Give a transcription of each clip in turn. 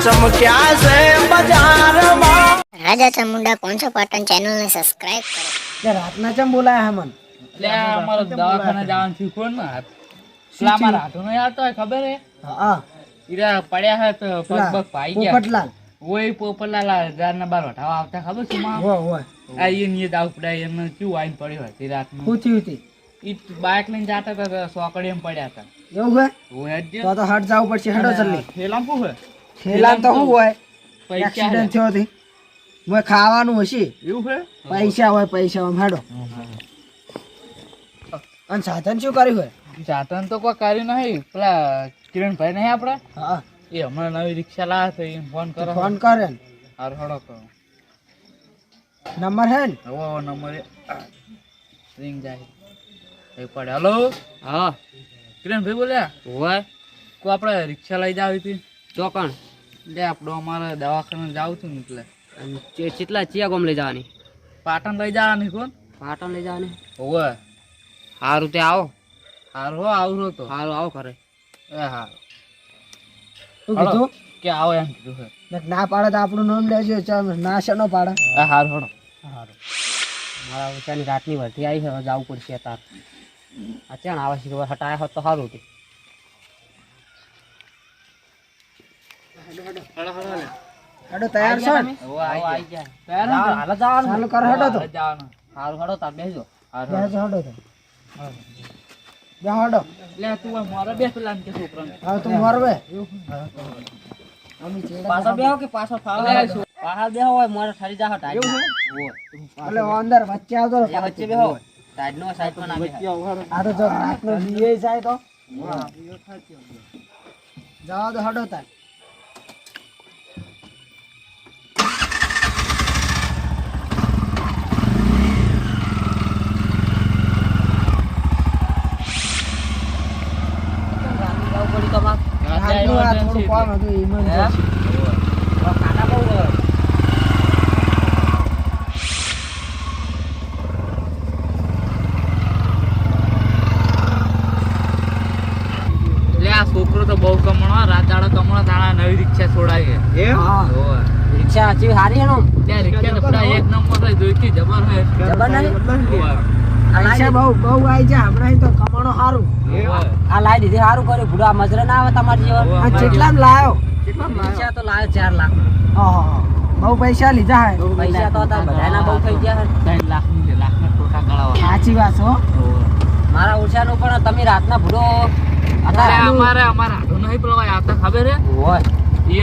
ચમક્યા છે બજારમાં રાજા ચામુંડા કોણસો પાટણ ચેનલને સબસ્ક્રાઇબ કરો. રાતના ચમ બોલાયા હમન લે અમારો દવાખાને જવાનું થયું કોણ ને? પેલા અમારા હાથો નો યાર તો ખબર હે? હા ઈરા પડ્યા હે તો પગ પગ પાઈ ગયા. પોપટલાલ. ઓય પોપટલાલ જાર ના બાર વટાવા આવતા ખબર છે માં હો હો આ ઈ ની દાવ પડાય એમને ચૂ આઈન પડ્યો હતી રાત શું થયું હતી ઈ બાઇક લઈને જાતા હતા તો સોકડી એમ પડ્યા હતા. એવું હે? તો તો હટ જવું પડશે હેડો જલ્દી. થેલામ પૂ હે? થેલા તો શું હોય? એક્સિડન્ટ થયો હતી મેં ખાવાનું હશે. એવું છે? પૈસા હોય પૈસા હોય હેડો. અને સાધન શું કર્યું હોય? સાધન તો કોઈ કર્યું નહીં. પેલા કિરણભાઈ નહીં આપણે? હા. એ હમણાં નવી રિક્ષા લાવે છે એને ફોન કરો. ફોન કરે ને. હારું હળો કરો. નંબર હે ને? હવે નંબર રિંગ જાય. એ પડે. હલો? હા. કિરણભાઈ બોલ્યા? હોય. કો આપણે રિક્ષા લઈ જાવી હતી? ચોકણ. એટલે આપણો અમારે દવાખાને જવું છું ને એટલે. કેટલા ચિયા ગોમ લઈ જવાની? પાટણ લઈ જવાની કોણ? પાટણ લઈ જવાની. હોવે. સારું તે આવો. હારું હો આવરો તો. સારું આવો ખરે એ હા શું કીધું? કે આવો એમ કીધું છે ના પાડે તો આપણું નામ લેજો ચાલ ના શેનો પાડે. એ હારું સારું મારા ઓછાની રાતની ભરતી આવી છે હવે જવું પડશે તાર. આ ચાણ આવે છે ખબર હટાયા હોત તો સારું હતું. હેડો તૈયાર છો? ચાલુ કરો હેડો તો. સારું હડો તાર બેસજો. તો. તું મારા બે પેલા કે તું બેહો કે બેહો હોય મોરે ઠરી જા હટા એટલે અંદર વચ્ચે આવતો વચ્ચે બેહો. સાઈડ નો સાઈડ પર ના આ તો જો જાય તો. જવા દો હડો તાર. રાતનું આ થોડું કામ હતું બહુ આ છોકરો તો બહુ કમણો રાત દાડો કમણો તાણા નવી રિક્ષા છોડાય છે. રિક્ષા આચી હારી એનો ત્યાં રિક્ષા તો પેલા એક નંબર હોય જોઈતી જબર હોય. જબર નહીં. પૈસા બહુ બહુ આવી જાય હમણાં તો કમાણો સારું. આ લાઈ દીધી સારું કર્યું. ભૂડો આ મજરે ના આવે તમારી જેવા. આ કેટલા લાયો? પૈસા તો લાવ્યો ચાર લાખ. ઓહો બહુ પૈસા લીધા હે. પૈસા તો હતા બધાના બહુ થઈ ગયા હે. ત્રણ લાખ લાખના ટોટા ગળાવા. સાચી વાત હો. મારા ઓછાનું પણ તમે રાતના ભૂડો અત્યારે અમારે અમારે હાડો નહીં ભાઈ આવતા ખબર હે? હોય.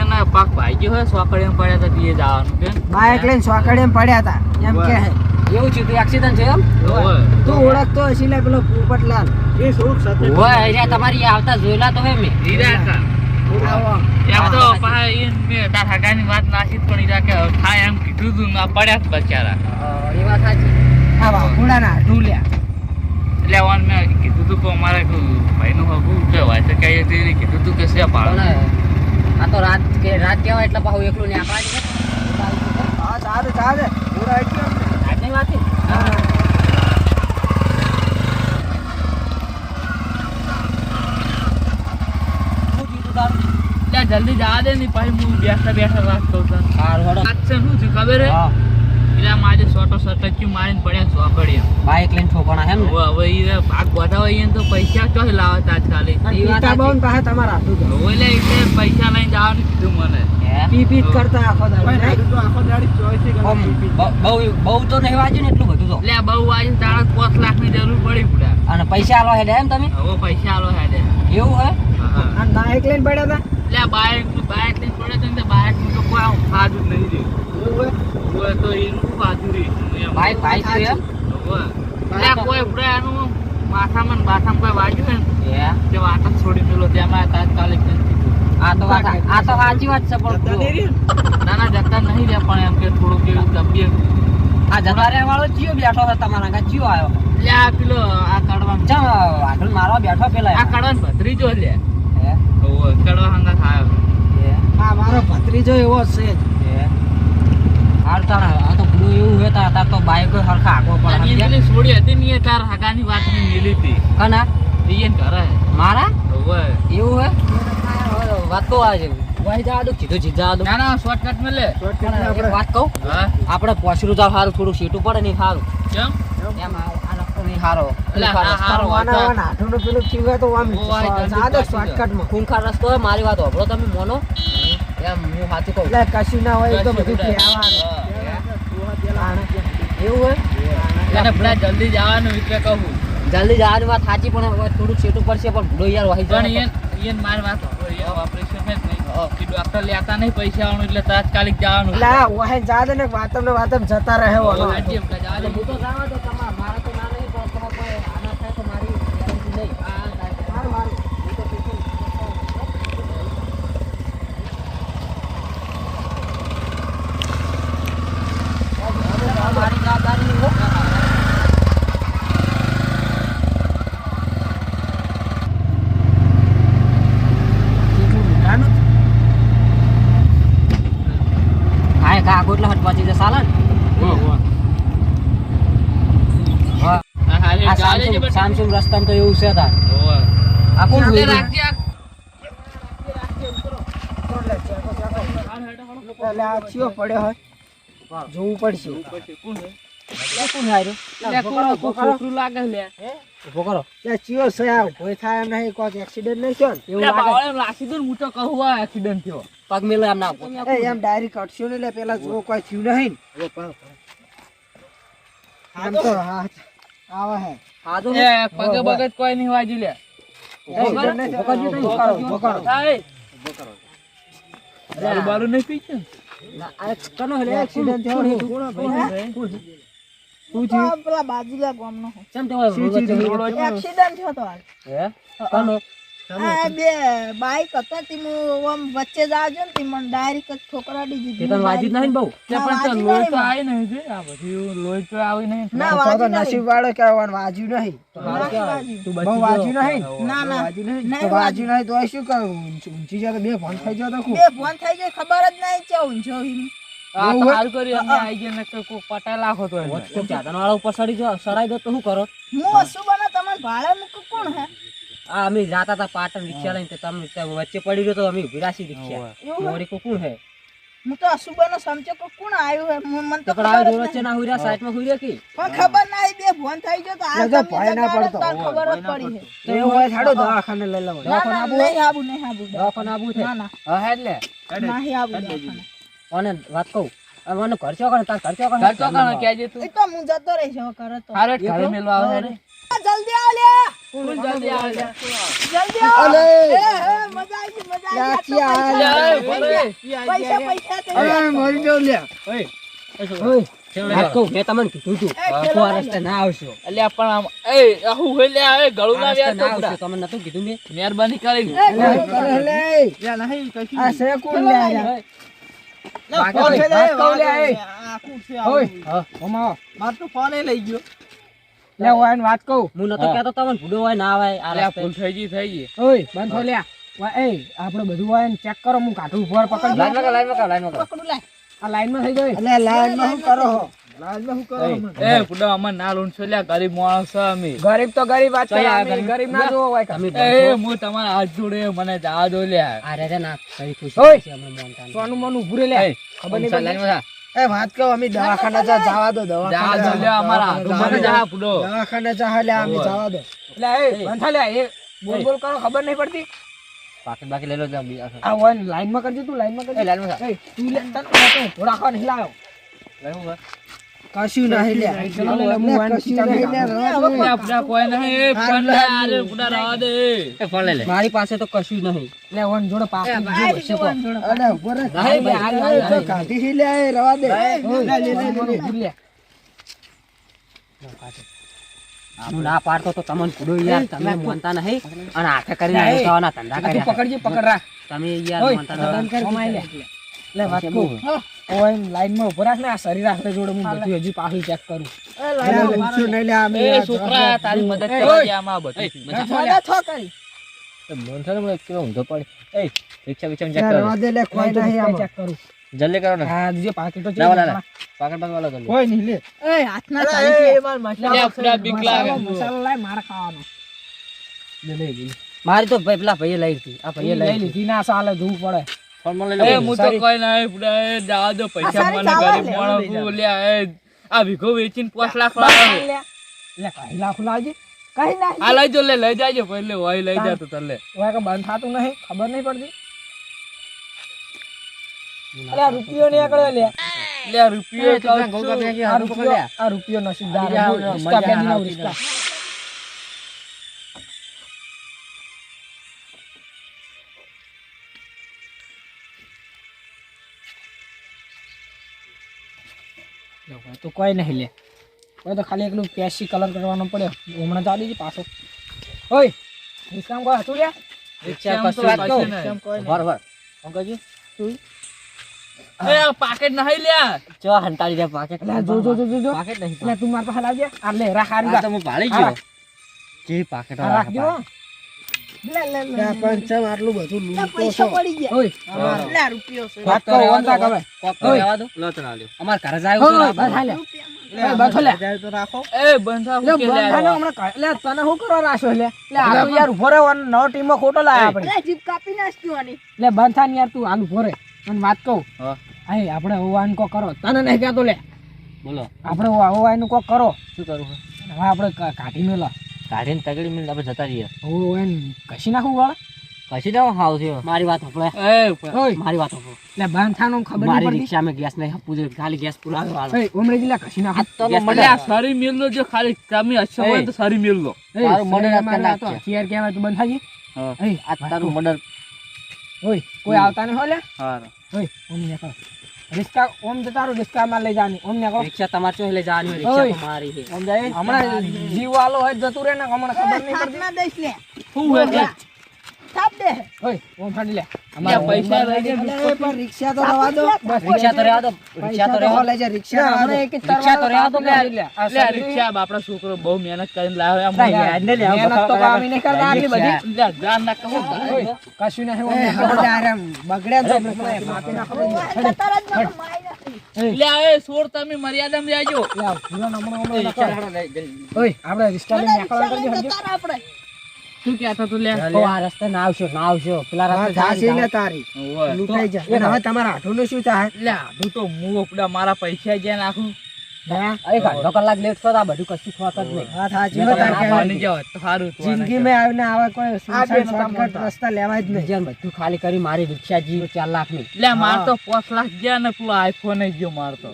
એને પાક ભાઈ ગયો હોય સોકડીમાં પડ્યા હતા તે જવાનું કે બાઇક લઈને સોકડીએ પડ્યા હતા. એમ કે હે. એવું છે તું એક્સિડન્ટ છે એમ? ઓય. તું ઓળખતો હશી લે પેલો પોપટલાલ. એ શું હોય અહીંયા તમારી આવતા જોયેલા તો હે મેં હીરા કા. એમ તો પા મેં તાર હગાની વાત નાસી જ પણ હીરા કે થાય એમ કીધું તું ના પડ્યા જ બચારા. એ વાત સાચી. આ બાપુડાના ઢૂલ્યા. એટલે ઓન મેં કીધું તું કે અમારે ભાઈનું હગું કે હોય તો કીધું તું કે છે પાડો. આ તો રાત કે રાત કહેવાય એટલે પાછું એકલું ને આપણા હા ચાલે. ચાલે પૂરા એટલું આજની વાત છે? જલ્દી જવા દે ને પછી હું બેઠા બેઠા રાખતો. વાત છે શું થયું ખબર હે? એટલે મારે સોટો સટક્યું મારીને પડ્યા લઈને એમ ને? હવે ભાગ બધા હોય તો પૈસા ચોથી લાવે તાત્કાલિક એ વાત તમારા. એટલે પૈસા લઈને જવાનું કીધું મને. હે? પી પી જ કરતા આખો દાડો બહુ બહુ તો નહીં વાંચ્યું ને એટલું બધું તો. લે બહુ વાજ્યું તારા પાંચ લાખની જરૂર પડી પડે અને પૈસા આલો હેડે એમ તમે? હવે પૈસા આલો હેડે. એવું હે? અને બાઇક લઈને પડ્યા હતા લે બાઇક બાઇક લઈને પડે તો બાઇકનું તો કોઈ ફાજુ જ નહીં રહ્યું. હવે તો એનું છે એમ. હવે. કોઈ આપણે માથામાં બાથામાં કોઈ વાજ્યું હોય ને તે વાત જ છોડી મેલો તેમાં તાત્કાલિક નથી. આ તો આ તો સાચી વાત છે પણ ના ના જતા નહીં રહ્યા પણ એમ કે થોડુંક એવું તબિયત આ જતા રહ્યા વાળો ચિયો બેઠો છે તમારા આગળ ચિયો આવ્યો. એટલે આ પેલો આ કડવા ચમ વાઢલ મારવા બેઠો પેલા. આ કડવાનો ભત્રીજો લે. હે? હવે કડવા હંગા ખાયો હે? મારો ભત્રીજો એવો છે. હે? હાલ તાર આ તો એવું હોય તાર તાર તો બાઈક હરખા આગો પડે? છોડી હતી ને તાર હગાની વાતની હતી. કના? એને મારા? એવું હે વાત તો આજે છે જવા દો. કીધું જવા દો. ના ના શોર્ટકટમાં લે. પણ વાત કહું. હા? આપણે પોસરું જાવ સારું થોડું સીટું પડે નહીં સારું કેમ? એમ આ આ રસ્તો નહીં સારો એટલે આ હારો વાના વાના હાથોનું પેલું તો આમ સાદો શોર્ટકટમાં ખૂંખાર રસ્તો હોય મારી વાત હોભળો તમે મોનો. એમ હું સાચું કહું. એટલે કશું ના હોય તો બધું કહેવાનું. એવું હોય. જલ્દી જવાનું એટલે કહું. જલ્દી જવાની વાત સાચી પણ હવે થોડું છેટું પડશે પણ ભૂલો યાર વાહી પણ જાય ઈયન ઈયન મારી વાત ઓપરેશન ને કે ડોક્ટર લેતા નહીં પૈસા આવવાનું એટલે તાત્કાલિક જવાનું જા દે ને વાતમ ને વાતમ જતા રહે ઓલો. દે. હું તો જાવા તમારે મારે તો ના નહીં પણ તમારે કોઈ આના થાય તો મારી guarantee નહીં. આ થાય. મારું, મારું. હું તો patient મારી જવાબદારી નહીં હો. હા એ કાગો એટલે હટ પહોંચી જશે હાલે ને? હા. હા, હાજી, આ જવા દેજે સામસુંગ- બેટા. સામસુંગ રસ્તામાં તો એવું છે તાર ઓવે. આ કોણ સાથે જોઈ રાખજે આ. એટલે આ ચિયો પડ્યો હોય જોવું પડશે કોણ છે? કોણ હાર્યો? લે, કોણ? કોણ છોકરું લાગે લે. ઊભો કરો ત્યાં ચિયો છે આ કોઈ થાય એમ નહીં કોઈક એક્સિડન્ટ નહીં થયો ને એવું લે, લાગે બાવળે લાસી દો ને, હું તો કહું આ accident થયો. પગ તો એવું છે એ એમ ડાયરેક્ટ કટશું ને એટલે પેલા જો કોઈ થયું નહીં આમ તો હાથ આવે હે. એ, પગે બગે કોઈ નહીં વાજી લે. દારૂ બારૂ નહીં પી છે? ને? ના, આ કનો હલે એક્સિડન્ટ થયો ને. પેલા બાજુલા ગામનો. ચમ તે. એક્સિડન્ટ થયો તો હે? કનો? આ બે બાઈક હતા તી હું આમ વચ્ચે જાજો ને મને ડાયરેક્ટ જ ઠોકરાડી દીધી તને વાજી નહીં બહુ? પણ તો લોહી તો આવી નહીં છે. આ બધું લોહી તો આવી નહીં. ના તો તો વાજી નસીબ વાળો કહેવાનું વાજ્યું નહીં. તું બહુ વાજ્યું નહીં. ના ના. વાજ્યું નહીં? નહીં તો વાજ્યું. નહીં તો શું કરું? ઊંચી ઊંચી જાય તો બે ફોન થઈ જાય તો બે ફોન થઈ જાય ખબર જ નહીં છે હિમ આ તો અમે આઈ ગયા નકર કોક પટાઈ લાખો તો ઉપર સડી જો સડાઈ દો તો શું કરો? હું હસુ બના તમને ભાડે મૂકું કોણ હે? આ અમે જાતા હતા પાટણ રિક્ષા લઈને તે તમે વચ્ચે પડી ગયો તો અમે ઊભી રાખી રિક્ષા? મોરી કો કોણ હે? હું તો હસુ બનો સમજો કે કોણ આવ્યું હે? મને તો ખબર આ વચ્ચે ના હુર્યા સાઈડમાં હુર્યા કે? પણ ખબર નહીં બે ફોન થઈ ગયો તો આ તો ભય ના પડતો. ખબર જ પડી હે. તો એવું હોય થાડો દવાખાને લઈ લેવો. ના ના નહીં આવું? નહીં આવું. દવાખાને આબુ છે? ના ના. હે એટલે. લે. નહીં આવું અને વાત કહું આ મને ઘર ચો તાર ઘર ચો ઘર તો કાણે કહેજે તું. એ તો હું જતો રહીશ હવે કરે તો. હારે ઘરે મેલવા આવે હેડ. જલ્દી આવ લે. ફૂલ જલ્દી આવે લે. જલ્દી આવ. અલે! એ, એ, મજા આવી મજા આવી આ પૈસા- પૈસા પૈસા અરે મરી જાઉં લ્યા વાત કહું મેં તમને કીધું તું. તો આ રસ્તે ના આવશો. અલ્યા પણ આમ એ આહુ હે લે એ ગળું આ ના રસ્તે વ્યાજ ના તો આવશો તમને નતું કીધું મેં? મહેરબાની કરી. માર ફોન લઈ ગયો. લે હું આને વાત કહું. હું નતો કહેતો તમને ભૂડો હોય ના આવે આ રસ્તે. ભૂલ થઈ ગઈ થઈ ગઈ. ઓય બંધ થો લ્યા. વા, એ આપણે બધું હોય ચેક કરો હું કાઠું ઉપર પકડ. લાઈનમાં લાઈનમાં લાઈનમાં પકડું લે આ લાઈનમાં થઈ ગઈ. એટલે લાઈનમાં કરો? હો કરો ના ના ના. ઓય. લે ખબર નહીં એ વાત કહો અમે દવાખાના જા જવા દો દવાખાના દો અમારા. હાથ જા પુડો દવાખાના જા લે અમે જવા દો. એટલે એ બંધ લે એ બોલ બોલ કરો ખબર નહીં પડતી? બાકી બાકી લઈ લો જા આ વન લાઈનમાં કરજો તું લાઈનમાં કરજો એ લાઈનમાં એ તું લે તો રાખવા નહીં લાવ્યો લાઈનમાં કર. કશું નહીં. લે મારી પાસે તો કશું નહીં. લે વન જોડે. કાઢી લે રવા દે. ના પાડતો તો તમને કુડો યાર. તમે માનતા નહીં. અને હાથે કરીને ધંધા કરી પકડજે પકડ રાખ. તમે યાર માનતા મોનતા બંધ. કરી લે. વાત કહું. ઓય લાઈનમાં ઊભો રાખ ને આ શરીર આખરે જોડે હું બધું હજી પાછું ચેક કરું. એ લાઈન લે, ઊંચું નહીં લે અમે એ છોકરા તારી મદદ એ, કરવા ઓય. દે આમાં બધું. મને થો કરી. રિક્ષા વિક્ષા ચેક રવા દે લે કોઈ નહીં આમાં. ચેક કરું. જલ્દી કરો ને. હા જે પાકીટો છે ના. પાકડ પાકડ વાળો જલ્દી કોઈ નહીં લે. એ હાથ ના ચાલી એ, છે. લે પુડા બીક લાગે. મસાલો મસાલો લાય મારે ખાવાનો. લે લે મારી તો ભાઈ પેલા ભાઈએ લઈ હતી આ ભાઈએ લઈ લઈ લીધી. લીધી ના સાલે ધૂ પડે. એ હું તો કોઈ ના પૂરા એ દો પૈસા મને ગરીબ માણસ લ્યા આ વીઘો વેચીને પાંચ લાખ લાવ્યો એટલે કઈ લાખ લાવજે. કઈ ના આ લઈ જો લે લઈ જાજો એટલે હોય લઈ જાતો તલે કે બંધ થાતું નહીં ખબર નહીં પડતી. આ રૂપિયો નહીં આગળ લે. લે આ રૂપિયો. આ રૂપિયો આ રૂપિયો રિસ્કા રિસ્કા. તો કોઈ નહીં લે. કોઈ તો ખાલી એકલું પેસી કલર કરવાનો પડ્યો. હમણાં ચાલી દીધી પાછો. ઓય રિસ્કામ કોઈ હતું લે રિક્ષામાં તો વાત કહું. પાકેટ નહીં લ્યા. ચો હંતાડી દે પાકેટ. જો જો જો જો જો. પાકેટ નહીં તું માર પાસે લાવજે આ લે રાખ આ તો હું ભાળી ગયો. જે પાકેટ પંચમ આટલું બધું લૂંટો છો. પડી ગયા. ઓય. લે આ રૂપિયો છે. વાત તો ઓંધા કવે કોક તો દો. લો ના લ્યો. અમાર ઘરે જાય ઓય બસ હાલે ઓય બસ લે એ બંધા હું કે લે બંધાને લે તને શું કરવા રાખ્યો લે લે આ તો યાર ઊભો રહેવાનો નવો ટીમમાં ખોટો લાયા આપણે. લે જીભ કાપી નાખજો આની. લે બંધ ને યાર તું આલુ ભોરે મને વાત કહું. હા. આપડે આપણે હોવાનું કો કરો. તને નહીં કહેતો લે. બોલો. આપણે ઓવાન કો કરો. શું કરું હવે આપણે કાઢી મેલો. કાઢીને તગડી મિનિટ આપણે જતા રહીએ. એમ કશી નાખું વાળા કશી દઉં હાવ થયો. મારી વાત એ. ઓય. મારી વાત સાંભળો. એટલે બંધ થાનું ખબર મારી રિક્ષા રિક્ષામાં ગેસ નહીં આપવું ખાલી ગેસ પુરાવો હાલો. ઓય ઓમરેજી લે કશી નાખું. તો મને સારી મિલ લો જો ખાલી તમે અચ્છા હોય તો સારી મિલ લો. એ તારું મર્ડર આ તો કહેવાય તું બંધ થાજી હા. આ તારું મર્ડર ઓય કોઈ આવતા નહીં હોય લે હા ઓય ઓમ નીકળ. રિસ્કા ઓમ જતા રહો રિસ્કામાં લઈ જાની ઓમ નીકળો રિક્ષા તમારે ચોહી લઈ જવાની હોય, રિક્ષા ઓય. તો મારી છે. ઓમ જાય. હમણાં જીવ વાલો હોય જતું રહે ને હમણાં ખબર નહીં પડતી. હાથમાં દઈશ લે. શું હે લે? થાપ દે. ઓય ઓમ ફાડી લે. પૈસા લઈ જાય રિક્ષા તો રવા દો. રિક્ષા તો રહેવા દો. રિક્ષા તો રહેવા લઈ જા રિક્ષા હમણાં એક રિક્ષા તો રહેવા દો, લે લે. રિક્ષા બાપડા છોકરો બહુ મહેનત કરીને લાવ્યો ના, યાદ નહીં લેવા. મહેનત તો કામ ઈ નહીં આટલી બધી. લે જાન ના કહું ઓય, કશું નહીં ઓમ બગડ્યા તો માપી નાખો કતાર જ મને મારી નાખી. લે એ સોર તમે મર્યાદામાં રહેજો. લે આપણે રિક્ષા લઈને નીકળવા કરજો આપણે. શું કહેતા તું લે. તો આ રસ્તે ના આવશો ના આવશો. પેલા રસ્તે જવાનું તારી. લૂટાઈ જા. હવે તમારા હાથોનું શું થાય? લે આધું તો હું ઉપડા મારા પૈસા જ્યાં નાખું. કલાક લેટ બધું કશું નહીં. જિંદગી મેં આવીને આવા કોઈ શોર્ટકટ રસ્તા જ નહીં. બધું ખાલી કરી મારી રિક્ષા જી ચાર લાખની. લે માર તો પાંચ લાખ ગયા ને પેલો આઈફોન ગયો માર તો.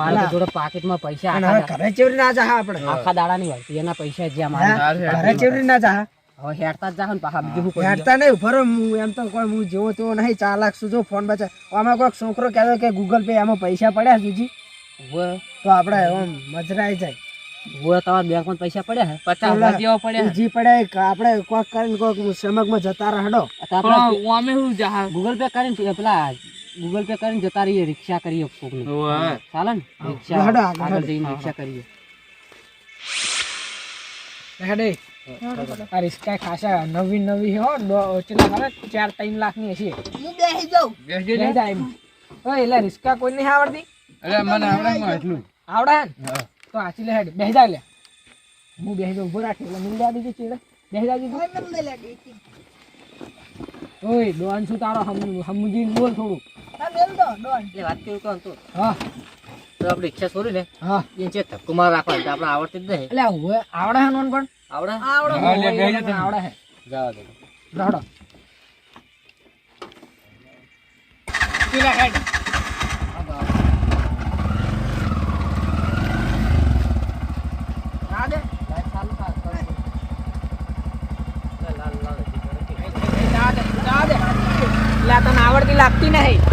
મારા જોડે પાકીટમાં પૈસા ઘરે ચેવરી ના જા આપણે? આખા દાડા ની એના પૈસા જ્યાં મારે. ઘરે ચેવરી ના જા હવે હેડતા જ ને બીજું કોઈ હેડતા નહીં ઊભો હું એમ તો કોઈ હું જેવો તેવો નહીં ચાલાક છું જો ફોન બચે આમાં કોઈક છોકરો કહેતો કે ગૂગલ પે એમાં પૈસા પડ્યા સુજી હોય તો આપણે એમ મજરાઈ જાય. હોય તમારા બેંકમાં પૈસા પડ્યા હે પચાસ હજાર જેવા પડ્યા જી પડ્યા આપણે કોક કરીને કોક સમકમાં જતા રહડો તો આપણે પણ અમે શું જા ગૂગલ પે કરીને પેલા ગૂગલ પે કરીને જતા રહીએ રિક્ષા કરીએ કોકની. ચાલે ને? રિક્ષા આગળ જઈને રિક્ષા કરીએ. હેડે. આ રિસ્કા ખાસા નવી નવી હો કેટલા ખબર ચાર ત્રણ લાખની હશે. હું બેસી જાઉં. બેસજો જાય એમ. ઓય એટલે રિસ્કા કોઈ નહીં આવડતી? અરે મને આવડે એટલું આવડે હે. ને? તો આચી લે હેડ બેસી જાય લે. હું બેસી જાઉં ઊભો રાખી એટલે મિલ દીધી ચીડે. બેસી જા દીધું મને લે ડેટી. ઓય ડોન શું તારો હમ હમજી બોલ થોડું હા મેલ દો ડોન એટલે વાત કેવું કોણ તો? હા. તો આપણે ઈચ્છા છોડી ને હા. એ જે ધક્કો માર રાખવાનો તો આપણે આવડતી જ નહીં. એટલે હવે આવડે હે નોન પણ. આવડે? આવડો હા, લે, ઓય, બેસી જા મને તમે. આવડે હે. જવા દો. રડો પેલા હેડ. આ દે. જા દે જા દે. એટલે આ તને આવડતી લાગતી નહીં.